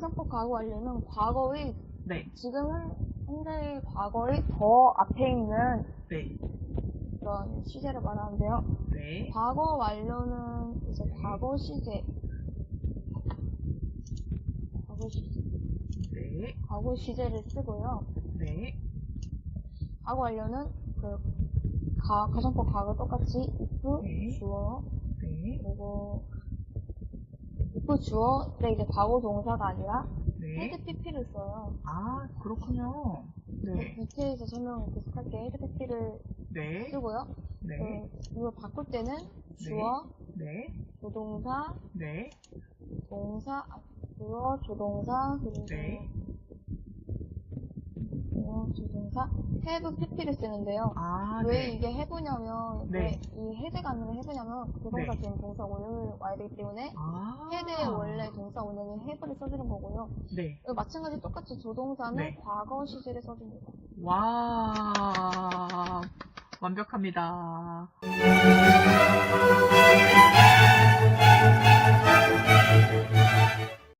과거 완료는 과거의 네. 지금은 현재의 과거의 더 앞에 있는 네. 그런 시제를 말하는데요. 네. 과거 완료는 이제 과거 시제, 과거 시제, 네. 과거 시제를 쓰고요. 네. 과거 완료는 그 가, 가정법 과거 똑같이 if, 네. 주어, 네. 그리고 if 주어, 근데 이제 과거 동사가 아니라 네. 헤드 pp를 써요. 아, 그렇군요. 네. 밑에서 설명을 비슷하게 헤드 pp를 네. 쓰고요. 네. 그, 이걸 바꿀 때는 주어, 네. 조동사, 네. 동사, 아, 주어, 조동사, 그리고 네. 조동사, have pp를 쓰는데요. 아, 왜 네. 이게 해부냐면, 네. 왜이 헤드가 아니라 해부냐면, 그 동사 네. 지금 동사 원형을 와야 되기 때문에, 아. 헤드의 원래 동사 원형인 해부를 써주는 거고요. 네. 마찬가지 똑같이 조동사는 네. 과거 시제를 써줍니다. 와. 완벽합니다.